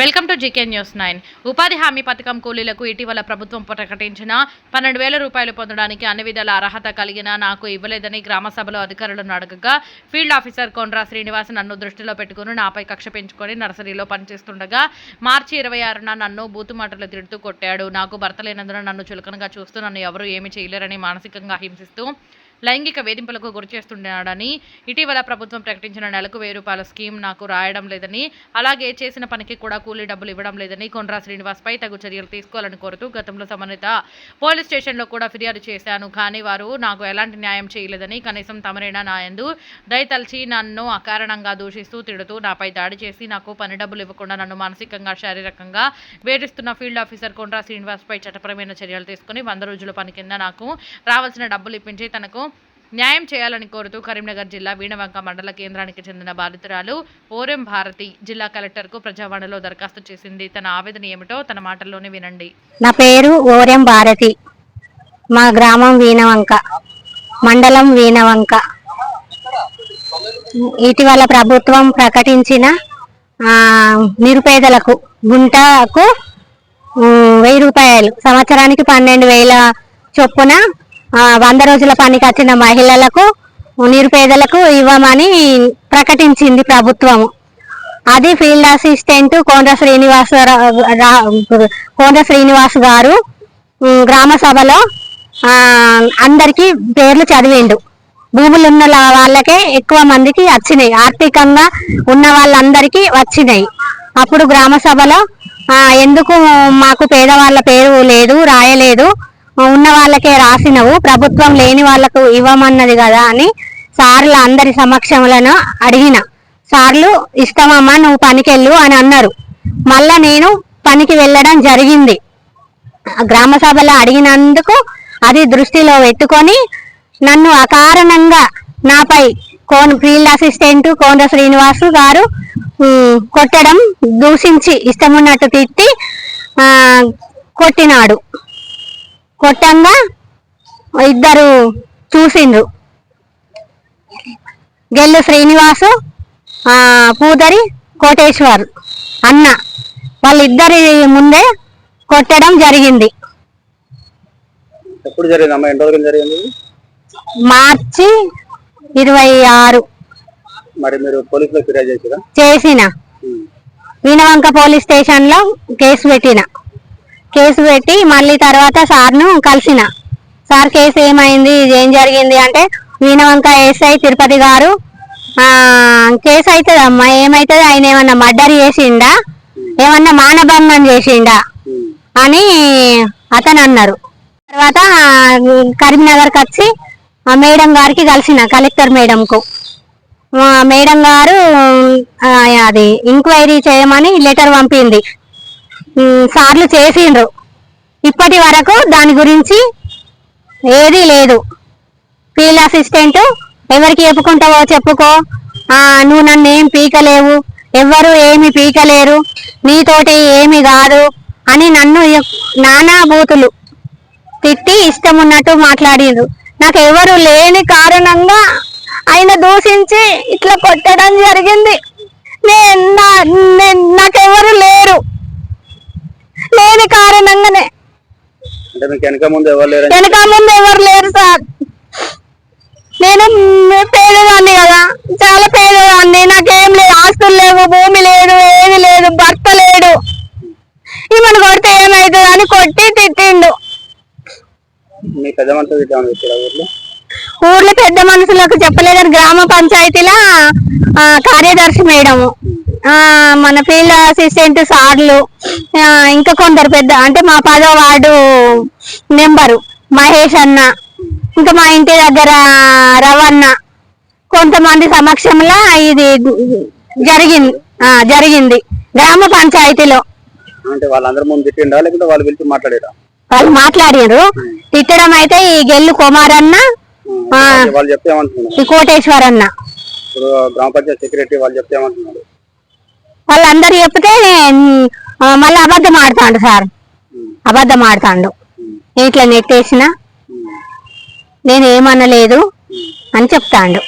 Welcome to GK news nine. ఉపాధి హామీ పథకం కూలీలకు ఇటీవల ప్రభుత్వం ప్రకటించిన పన్నెండు వేల రూపాయలు పొందడానికి అన్ని విధాల అర్హత కలిగిన నాకు ఇవ్వలేదని గ్రామ సభలో అధికారులను అడగగా ఫీల్డ్ ఆఫీసర్ కొండ్రా శ్రీనివాస్ నన్ను దృష్టిలో పెట్టుకుని నాపై కక్ష పెంచుకొని నర్సరీలో పనిచేస్తుండగా మార్చి ఇరవై ఆరున నన్ను బూతు మాటలు తిడుతూ కొట్టాడు. నాకు భర్త లేనందున నన్ను చులకనగా చూస్తూ నన్ను ఎవరూ ఏమీ చేయలేరని మానసికంగా హింసిస్తూ లైంగిక వేధింపులకు గురిచేస్తున్నాడని ఇటీవల ప్రభుత్వం ప్రకటించిన నెలకు వెయ్యి రూపాయల స్కీమ్ నాకు రాయడం లేదని అలాగే చేసిన పనికి కూడా కూలీ డబ్బులు ఇవ్వడం లేదని కొండ్రా శ్రీనివాస్పై తగు చర్యలు తీసుకోవాలని కోరుతూ గతంలో సంబంధిత పోలీస్ స్టేషన్లో కూడా ఫిర్యాదు చేశాను. కానీ వారు నాకు ఎలాంటి న్యాయం చేయలేదని కనీసం తమరైనా నాయందు దయతలిచి నన్ను అకారణంగా దూషిస్తూ తిడుతూ నాపై దాడి చేసి నాకు పని డబ్బులు ఇవ్వకుండా నన్ను మానసికంగా శారీరకంగా వేధిస్తున్న ఫీల్డ్ ఆఫీసర్ కొండ్రా శ్రీనివాస్పై చట్టపరమైన చర్యలు తీసుకుని వంద రోజుల పని కింద నాకు రావాల్సిన డబ్బులు ఇప్పించి తనకు న్యాయం చేయాలని కోరుతూ కరీంనగర్ జిల్లా వీణవంక మండల కేంద్రానికి చెందిన బాధితురాలు ఓరెం భారతి జిల్లా కలెక్టర్కు ప్రజావాణిలో దరఖాస్తు చేసింది. తన ఆవేదన ఏమిటో తన మాటల్లోనే వినండి. నా పేరు ఓరెం భారతి. మా గ్రామం వీణవంక. మండలం వీణవంక. ఇటీవల ప్రభుత్వం ప్రకటించిన నిరుపేదలకు గుంటకు వెయ్యి రూపాయలు సంవత్సరానికి పన్నెండు వేల చొప్పున వంద రోజుల పనికి వచ్చిన మహిళలకు నిరుపేదలకు ఇవ్వమని ప్రకటించింది ప్రభుత్వము. అది ఫీల్డ్ అసిస్టెంట్ కోండ్ర శ్రీనివాస కోండ్ర శ్రీనివాస్ గారు గ్రామ సభలో అందరికీ పేర్లు చదివిండు. భూములు ఉన్న వాళ్ళకే ఎక్కువ మందికి వచ్చినాయి. ఆర్థికంగా ఉన్న వాళ్ళందరికీ వచ్చినాయి. అప్పుడు గ్రామ సభలో ఎందుకు మాకు పేదవాళ్ళ పేరు లేదు రాయలేదు ఉన్న వాళ్ళకే రాసినవు ప్రభుత్వం లేని వాళ్ళకు ఇవ్వమన్నది కదా అని సార్లు అందరి సమక్షంలో అడిగిన. సార్లు ఇస్తామమ్మా నువ్వు పనికెళ్ళు అని అన్నారు. మళ్ళా నేను పనికి వెళ్ళడం జరిగింది. గ్రామ సభలో అడిగినందుకు అది దృష్టిలో పెట్టుకొని నన్ను అకారణంగా నాపై కోన్ ఫీల్డ్ అసిస్టెంట్ కోండ్ర శ్రీనివాసు గారు కొట్టడం దూషించి ఇష్టమున్నట్టు తిట్టి కొట్టినాడు. కొట్టంగా ఇద్దరు చూసిండ్రు. గెల్లు శ్రీనివాసు ఆ, పూదరి కోటేశ్వర్ అన్న. వాళ్ళిద్దరి ముందే కొట్టడం జరిగింది. ఎప్పుడు జరిగింది అమ్మ? ఎన్ని రోజులు జరిగింది మార్చి ఇరవై ఆరు. మరి మీరు పోలీసులకు ఫిర్యాదు చేసిన. వీణవంక పోలీస్ స్టేషన్లో కేసు పెట్టిన. కేసు పెట్టి మళ్ళీ తర్వాత సార్ను కలిసిన. సార్ కేసు ఏమైంది? ఏం జరిగింది? అంటే వీణవంక ఎస్ఐ తిరుపతి గారు కేసు అవుతుంది అమ్మా ఆయన ఏమన్నా మర్డర్ చేసిండా? ఏమన్నా మానభంగం చేసిండా? అని అతను అన్నారు తర్వాత కరీంనగర్కి వచ్చి మేడం గారికి కలిసిన కలెక్టర్ మేడంకు. మేడం గారు అది ఎంక్వైరీ చేయమని లెటర్ పంపింది. సార్లు చేసిండ్రు. ఇప్పటి వరకు దాని గురించి ఏదీ లేదు. ఫీల్డ్ అసిస్టెంట్ ఎవరికి చెప్పుకుంటావో చెప్పుకో. నువ్వు నన్ను ఏం పీకలేవు. ఎవ్వరు ఏమి పీకలేరు. నీతోటి ఏమి కాదు అని నన్ను నానాభూతులు నానా బూతులు తిట్టి ఇష్టం ఉన్నట్టు మాట్లాడిండ్రు. నాకు ఎవరు లేని కారణంగా ఆయన దూషించి ఇట్లా కొట్టడం జరిగింది. నేను నాకెవరు లేరు లేని కారణంగానే అంటే మీకు వెనక ముందు ఎవరు లేరని వెనక ముందు ఎవరు లేరు సార్. నేను పేదదాన్ని కదా. చాలా పేదదాన్ని నాకేం లేదు. ఆస్తులు లేవు భూమి లేదు ఏది లేదు భర్త లేడు. ఈమెను కొడితే ఏమవుతుంది అని కొట్టి తిట్టిండు. మీ పెద్ద ఊర్లో? ఊర్లో పెద్ద మనుషులకు చెప్పలేదని గ్రామ పంచాయతీల కార్యదర్శి మేడం మన ఫీల్డ్ అసిస్టెంట్ సార్లు ఇంకా కొందరు పెద్ద అంటే మా పదో వార్డు నెంబరు మహేష్ అన్న ఇంకా మా ఇంటి దగ్గర రవన్న కొంతమంది సమక్షంలో ఇది జరిగింది ఆ, జరిగింది గ్రామ పంచాయతీలో. అంటే వాళ్ళందరి ముందు తిట్టిండా లేకుంటే వాళ్ళు పిలిచి మాట్లాడారా? వాళ్ళు మాట్లాడారు తిట్టడం అయితే ఈ గెల్లు కుమారన్న ఆ. వాళ్ళు చెప్తే కోటేశ్వర్ అన్న. ఇప్పుడు గ్రామ పంచాయతీ సెక్రటరీ వాళ్ళు చెప్తే ఏమంటున్నారు? వాళ్ళందరూ చెప్తే మళ్ళీ అబద్ధం ఆడతాడు సార్. అబద్ధం ఆడతాడు. ఇట్లా నెట్టేసిన నేను ఏమనలేదు అని చెప్తాడు.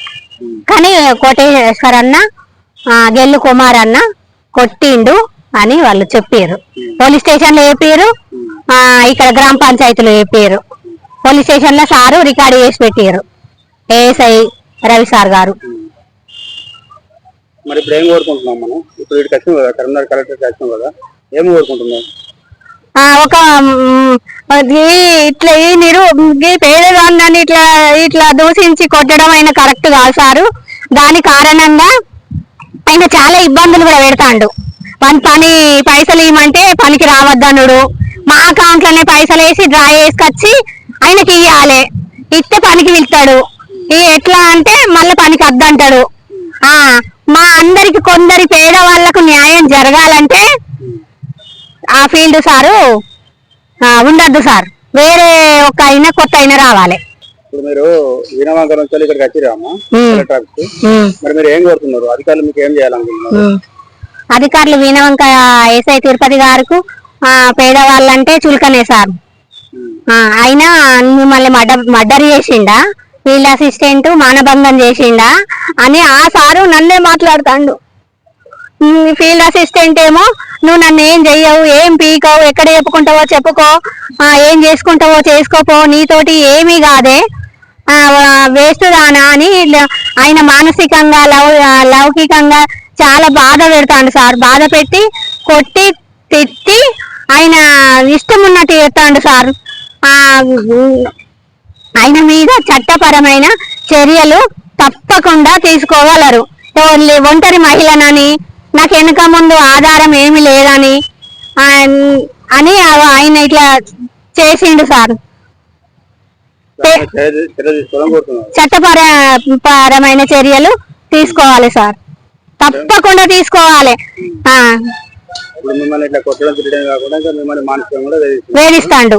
కానీ కోటేశ్వర్ అన్న గెల్లు కుమార్ అన్న కొట్టిండు అని వాళ్ళు చెప్పారు పోలీస్ స్టేషన్లో చెప్పారు ఇక్కడ గ్రామ పంచాయతీలో చెప్పారు పోలీస్ స్టేషన్లో సారు రికార్డు చేసి పెట్టారు ఏఎస్ఐ రవి సార్ గారు. మరి ఇప్పుడు ఏం కోరుకుంటున్నాం మనం. ఇప్పుడు ఇక్కడికి వచ్చినాం కదా కరీంనగర్ కలెక్టర్కి వచ్చినాం కదా ఏం కోరుకుంటున్నాం ఆ, ఒక మ్, ఈ- ఇట్లా ఈ నిరు ఈ పేదదాన్ని ఇట్లా ఇట్లా దూషించి కొట్టడం ఆయన కరెక్ట్ కాదు సారు. దాని కారణంగా ఆయన చాలా ఇబ్బందులు కూడా పెడతాండు. పని పని పైసలు ఇవ్వమంటే పనికి రావద్దనుడు మా అకౌంట్లోనే పైసలు వేసి డ్రా చేసుకొచ్చి ఆయనకి ఇవ్వాలి ఇస్తే పనికి వెళ్తాడు ఈ ఎట్లా అంటే మళ్ళీ పనికి వద్దంటాడు. మా అందరికి కొందరి పేద వాళ్ళకు న్యాయం జరగాలంటే ఆ ఫీల్డ్ సారు ఆ, ఉండద్దు సార్. వేరే ఒక అయినా కొత్త అయినా రావాలి. ఇప్పుడు మీరు వీణవంక నుంచి వెళ్ళి ఇక్కడికి వచ్చిరామా ఉమ్. కలెక్టర్ ఆఫీస్కి? ఉమ్, మరి మీరు ఏం కోరుతున్నారు? అధికారులు మీకు ఏం చేయాలనుకుంటున్నారు? ఉమ్. అధికారులు వీణవంక ఎస్ఐ తిరుపతి గారికి ఆ, పేదవాళ్ళంటే చులకనే సార్. అయినా మిమ్మల్ని మడ్డ మర్డర్ చేసిండా? ఫీల్డ్ అసిస్టెంట్ మానభంగం చేసిండా అని ఆ సారు నన్నే మాట్లాడుతాండు. ఫీల్డ్ అసిస్టెంట్ ఏమో నువ్వు నన్ను ఏం చెయ్యవు ఏం పీకవు ఎక్కడ చెప్పుకుంటావో చెప్పుకో ఏం చేసుకుంటావో చేసుకోపో నీతోటి ఏమీ కాదే వేస్ట్ దానా అని ఆయన మానసికంగా లౌ లౌకికంగా చాలా బాధ పెడతాడు సార్. బాధ పెట్టి కొట్టి తిట్టి ఆయన ఇష్టం ఉన్నట్టు చేస్తాడు సార్. ఆయన మీద చట్టపరమైన చర్యలు తప్పకుండా తీసుకోగలరు. ఓన్లీ ఒంటరి మహిళనని నాకు వెనుక ముందు ఆధారం ఏమీ లేదని అని ఆయన ఇట్లా చేసిండు సార్. చట్టపర పరమైన చర్యలు తీసుకోవాలి సార్. తప్పకుండా తీసుకోవాలి. వేధిస్తాండు.